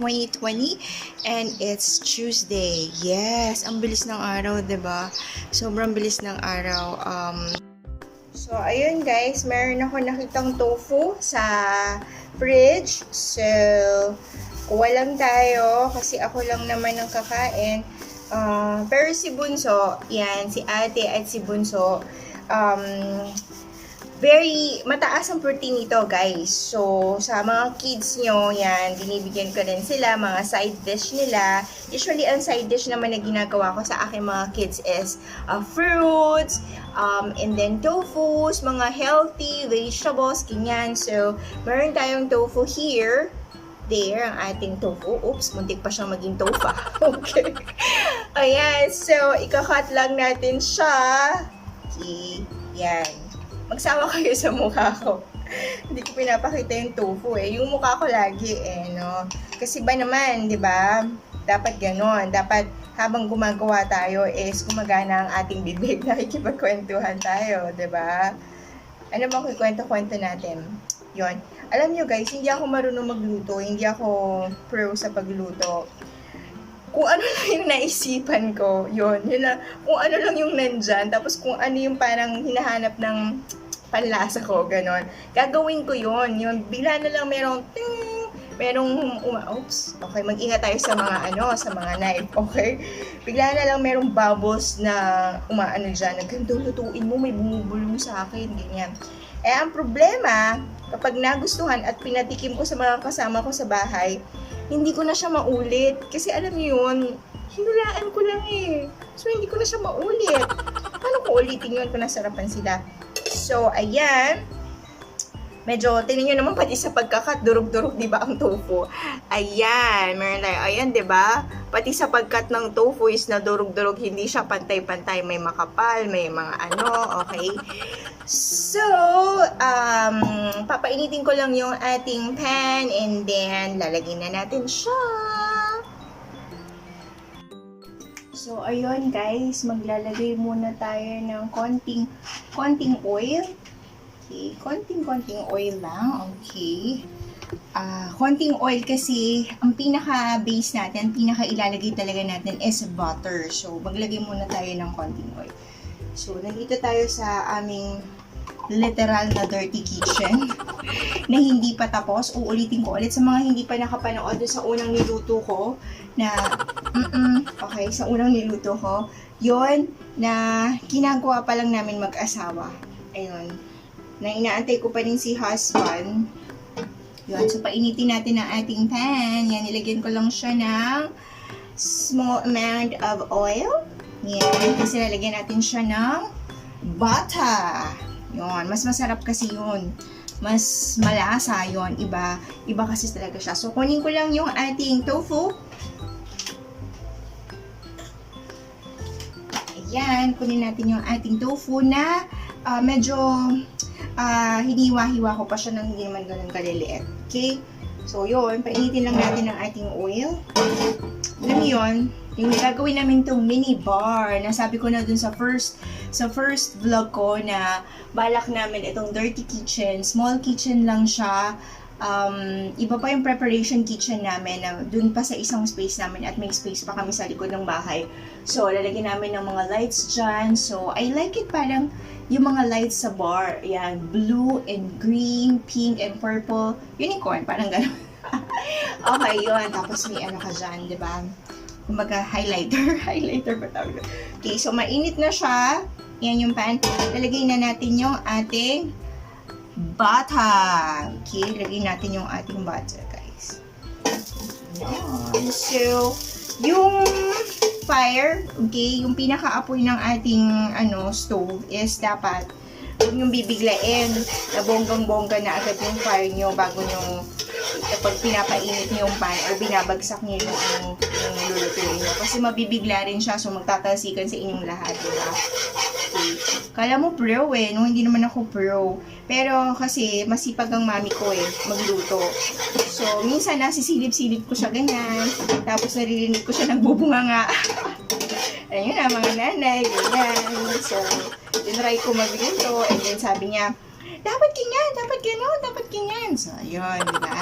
2020 and it's Tuesday. Yes, ang bilis ng araw, 'di ba? Sobrang bilis ng araw. Um, so, ayun guys, meron ako nakitang tofu sa fridge. So, kuha lang tayo kasi ako lang naman ang kakain. Uh, pero si Bunso, yan, si ate at si Bunso, um, very mataas ang protein nito, guys. So, sa mga kids nyo, yan, binibigyan ko rin sila, mga side dish nila. Usually, ang side dish naman na ginagawa ko sa aking mga kids is uh, fruits, um, and then tofus, mga healthy vegetables, ganyan. So, meron tayong tofu here. There, ang ating tofu. Oops, muntik pa siyang maging tofa. okay. Ayan, so, ikakat lang natin siya. Okay, yan magsawa kayo sa mukha ko. Hindi ko pinapakita yung tofu eh. Yung mukha ko lagi eh, no? Kasi ba naman, di ba? Dapat ganon. Dapat habang gumagawa tayo is gumagana ang ating bibig. Nakikipagkwentuhan tayo, di ba? Ano bang kikwento-kwento natin? Yon. Alam nyo guys, hindi ako marunong magluto. Hindi ako pro sa pagluto kung ano lang yung naisipan ko, yun, yun na, kung ano lang yung nandyan, tapos kung ano yung parang hinahanap ng panlasa ko, ganon. Gagawin ko yun, yung bigla na lang merong, ting, merong, uma, oops, okay, mag-ingat tayo sa mga ano, sa mga knife, okay? Bigla na lang merong bubbles na umaano dyan, na lutuin mo, may bumubulong sa akin, ganyan. Eh, ang problema, kapag nagustuhan at pinatikim ko sa mga kasama ko sa bahay, hindi ko na siya maulit. Kasi alam niyo yun, hinulaan ko lang eh. So, hindi ko na siya maulit. Paano ko ulitin yun kung nasarapan sila? So, ayan. Medyo, tingnan nyo naman pati sa pagkakat, durog-durog, di ba, ang tofu? Ayan, meron tayo. Ayan, di ba? Pati sa pagkat ng tofu is na durog-durog, hindi siya pantay-pantay. May makapal, may mga ano, okay? So, um, papainitin ko lang yung ating pan and then lalagyan na natin siya. So, ayun guys, maglalagay muna tayo ng konting, konting oil. Okay, konting-konting oil lang. Okay. Ah, uh, konting oil kasi ang pinaka-base natin, pinaka-ilalagay talaga natin is butter. So, maglagay muna tayo ng konting oil. So, nandito tayo sa aming literal na dirty kitchen na hindi pa tapos. Uulitin ko ulit sa mga hindi pa nakapanood sa unang niluto ko na, mm okay, sa unang niluto ko, yon na ginagawa pa lang namin mag-asawa. Ayun. Na inaantay ko pa rin si husband. Yun. So, painitin natin ang ating pan. Yan, nilagyan ko lang siya ng small amount of oil. Yan. Kasi lalagyan natin siya ng butter. Yun. Mas masarap kasi yun. Mas malasa yon Iba, iba kasi talaga siya. So, kunin ko lang yung ating tofu. Ayan. Kunin natin yung ating tofu na uh, medyo uh, hiniwa-hiwa ko pa siya nang hindi naman ganun kaliliit. Okay? So, yun. Painitin lang natin ang ating oil. Alam niyo yun, yung gagawin namin tong mini bar, nasabi ko na dun sa first sa first vlog ko na balak namin itong dirty kitchen, small kitchen lang siya, um, iba pa yung preparation kitchen namin na dun pa sa isang space namin at may space pa kami sa likod ng bahay. So, lalagyan namin ng mga lights dyan. So, I like it parang yung mga lights sa bar. Yan, blue and green, pink and purple. Unicorn, parang gano'n. okay, yun. Tapos may ano ka dyan, di ba? Kumbaga, highlighter. highlighter ba tawag? Okay, so mainit na siya. Yan yung pan. Lalagay na natin yung ating butter. Okay, lagay natin yung ating butter, guys. Yan. So, yung fire, okay, yung pinaka-apoy ng ating ano stove is dapat yung bibiglain na bonggang-bongga na agad yung fire nyo bago nyo kapag pinapainit niyo yung pan or binabagsak niyo yung, yung, yung lulutuin niyo. Kasi mabibigla rin siya, so magtatalsikan sa inyong lahat, diba? Okay. Kala mo pro eh, no? Hindi naman ako pro. Pero kasi masipag ang mami ko eh, magluto. So, minsan nasisilip-silip ko siya ganyan. Tapos naririnig ko siya nagbubunga nga. Ayun na, mga nanay, ganyan. So, tinry ko magluto. And then sabi niya, dapat ganyan, dapat gano'n, dapat ganyan. So, ayun, di ba?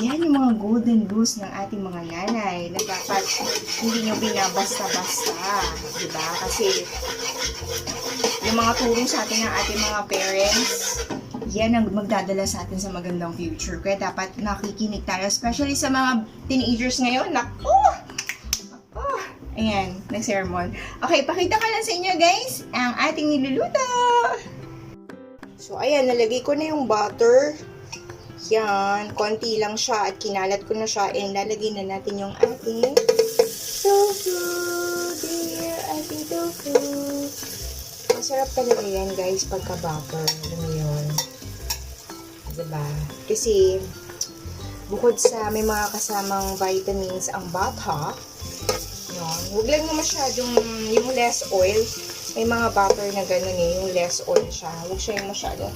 Yan yung mga golden rules ng ating mga nanay na dapat hindi nyo binabasta-basta. Di ba? Kasi yung mga turo sa atin ng ating mga parents, yan ang magdadala sa atin sa magandang future. Kaya dapat nakikinig tayo, especially sa mga teenagers ngayon. Naku! Ayan, nag-sermon. Okay, pakita ko lang sa inyo guys, ang ating niluluto. So, ayan, nalagay ko na yung butter. Yan, konti lang siya at kinalat ko na siya and lalagay na natin yung ating tofu. Dear, ating tofu. Masarap talaga yan guys pagka butter. Alam mo yun. Diba? Kasi, bukod sa may mga kasamang vitamins ang bata, yun, huwag lang mo masyadong yung less oil. May mga butter na gano'n eh, yung less oil siya. Huwag siya yung masyado.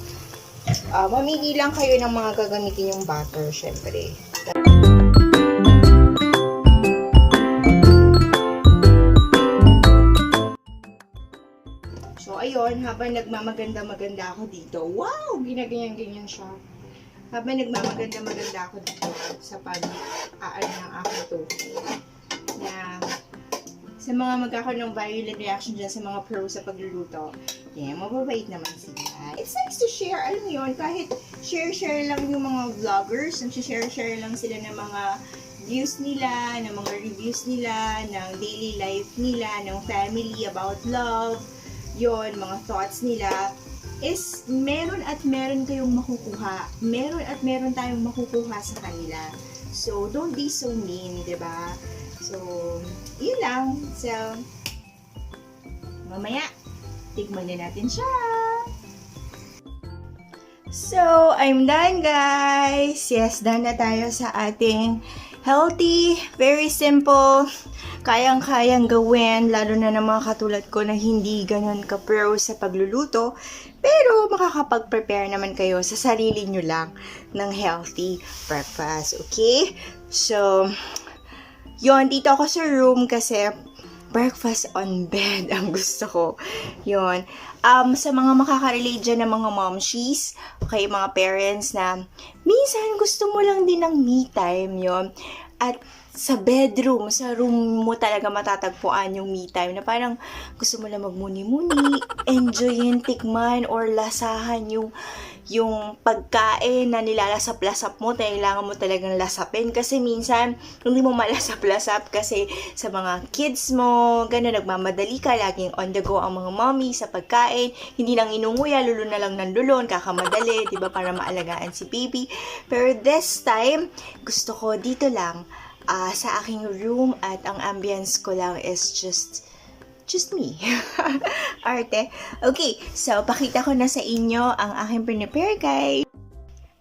Ah, mamili lang kayo ng mga gagamitin yung butter, syempre. So, ayun, habang nagmamaganda-maganda ako dito, wow! Ginaganyan-ganyan siya. Habang nagmamaganda-maganda ako dito sa pag-aano ng aking tofu. Na, sa mga magkakaroon ng violent reaction dyan sa mga pro sa pagluluto, yeah, mababait naman sila. It's nice to share, alam mo yun, kahit share-share lang yung mga vloggers, share-share lang sila ng mga views nila, ng mga reviews nila, ng daily life nila, ng family, about love, yon mga thoughts nila, is meron at meron kayong makukuha. Meron at meron tayong makukuha sa kanila. So, don't be so mean, di ba? So, yun lang. So, mamaya, tikman na natin siya. So, I'm done guys. Yes, done na tayo sa ating healthy, very simple, kayang-kayang gawin, lalo na ng mga katulad ko na hindi ganun ka-pro sa pagluluto. Pero makakapag-prepare naman kayo sa sarili nyo lang ng healthy breakfast. Okay? So, yon dito ako sa room kasi breakfast on bed ang gusto ko. Yon. Um, sa mga makakarelate dyan ng mga momshies, okay, mga parents na minsan gusto mo lang din ng me time yon At sa bedroom, sa room mo talaga matatagpuan yung me time na parang gusto mo lang magmuni-muni, enjoyin, tikman, or lasahan yung yung pagkain na nilalasap-lasap mo, kailangan mo talagang lasapin. Kasi minsan, hindi mo malasap-lasap kasi sa mga kids mo, gano'n, nagmamadali ka, laging on the go ang mga mommy sa pagkain. Hindi lang inunguya, lulo na lang ng lulon, kakamadali, di ba, para maalagaan si baby. Pero this time, gusto ko dito lang, ah, sa aking room at ang ambience ko lang is just just me. Arte. Okay, so pakita ko na sa inyo ang aking prepare guys.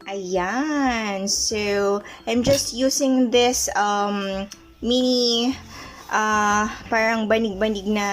Ayan. So, I'm just using this um mini uh, parang banig-banig na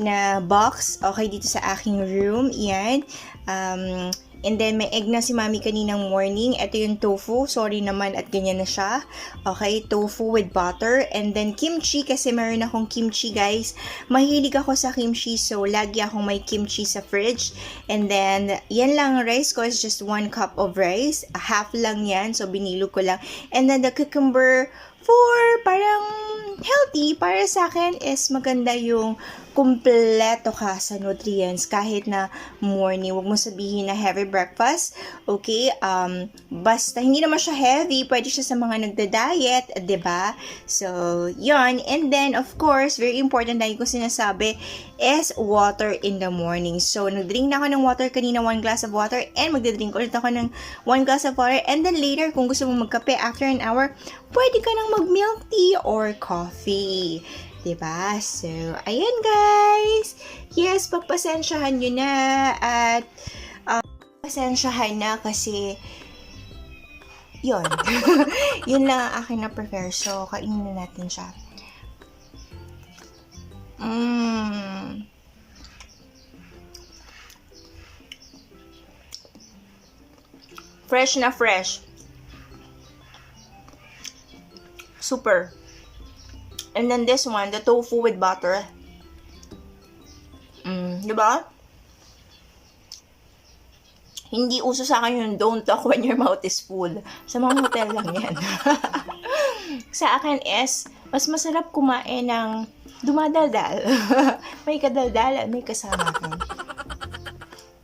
na box. Okay, dito sa aking room. Yan. Um, And then, may egg na si mami kaninang morning. Ito yung tofu. Sorry naman at ganyan na siya. Okay, tofu with butter. And then, kimchi kasi meron akong kimchi, guys. Mahilig ako sa kimchi. So, lagi akong may kimchi sa fridge. And then, yan lang ang rice ko is just one cup of rice. Half lang yan. So, binilo ko lang. And then, the cucumber for parang healthy para sa akin is maganda yung kumpleto ka sa nutrients kahit na morning. Huwag mo sabihin na heavy breakfast. Okay? Um, basta hindi naman siya heavy. Pwede siya sa mga nagda-diet. 'di ba So, yon And then, of course, very important dahil ko sinasabi is water in the morning. So, nag-drink na ako ng water kanina, one glass of water. And magdadrink ulit ako ng one glass of water. And then later, kung gusto mo magkape after an hour, pwede ka nang mag-milk tea or coffee. 'Di ba? So, ayan guys. Yes, pagpasensyahan niyo na at uh, pasensyahan na kasi yun. yun lang ang akin na prefer. So, kainin na natin siya. Mmm. Fresh na fresh. Super. And then this one, the tofu with butter. Mm, di ba? Hindi uso sa akin yung don't talk when your mouth is full. Sa mga hotel lang yan. sa akin is, mas masarap kumain ng dumadaldal. may kadaldalan, may kasama.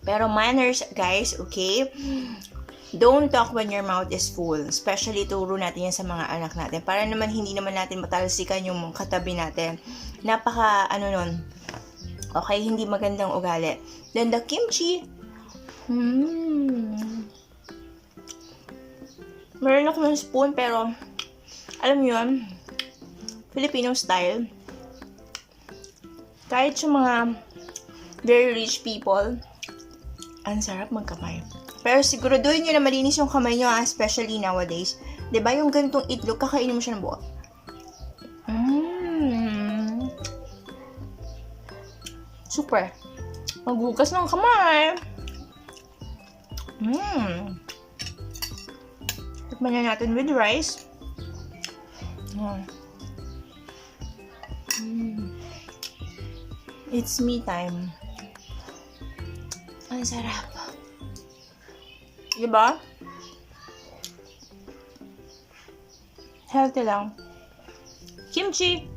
Pero manners, guys, okay? Don't talk when your mouth is full. Especially turo natin yan sa mga anak natin. Para naman hindi naman natin matalsikan yung katabi natin. Napaka, ano nun, okay, hindi magandang ugali. Then the kimchi, hmm, meron ako ng spoon pero, alam mo yun, Filipino style. Kahit sa mga very rich people, ang sarap magkamay. Pero siguraduhin nyo na malinis yung kamay nyo, ah, especially nowadays. ba yung ganitong itlog, kakainin mo siya ng buo. Mmm. Super. Maghugas ng kamay. Mmm. Tikman na natin with rice. Mm. Mm. It's me time. Ang sarap. Diba? Healthy lang. Kimchi.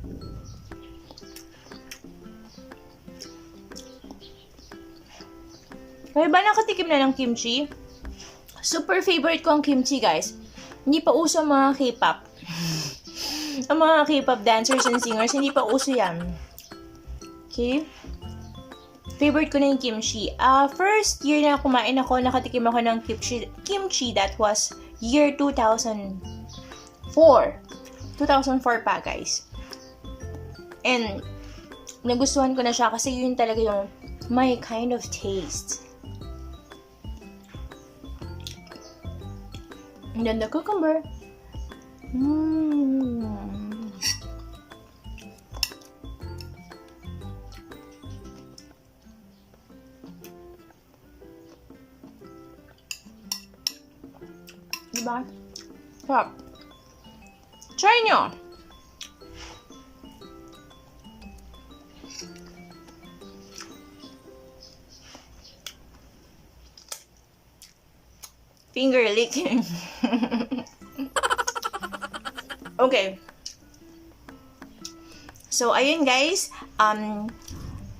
Kaya ba nakatikim na ng kimchi? Super favorite ko ang kimchi, guys. Hindi pa uso ang mga K-pop. ang mga K-pop dancers and singers, hindi pa uso yan. Okay? Favorite ko na yung kimchi. Uh, first year na kumain ako, nakatikim ako ng kimchi, kimchi that was year 2004. 2004 pa, guys. And, nagustuhan ko na siya kasi yun talaga yung my kind of taste. And then the cucumber. Mmm. Sarap. Try nyo! Finger licking. okay. So, ayun guys. Um,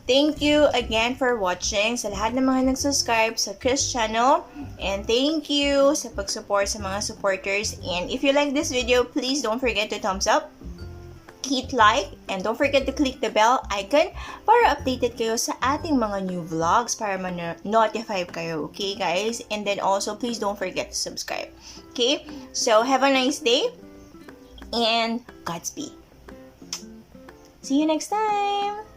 thank you again for watching sa lahat ng mga nag-subscribe sa Chris channel. And thank you sa pag-support sa mga supporters. And if you like this video, please don't forget to thumbs up, hit like, and don't forget to click the bell icon para updated kayo sa ating mga new vlogs para ma-notify kayo, okay guys? And then also, please don't forget to subscribe. Okay? So, have a nice day and Godspeed. See you next time!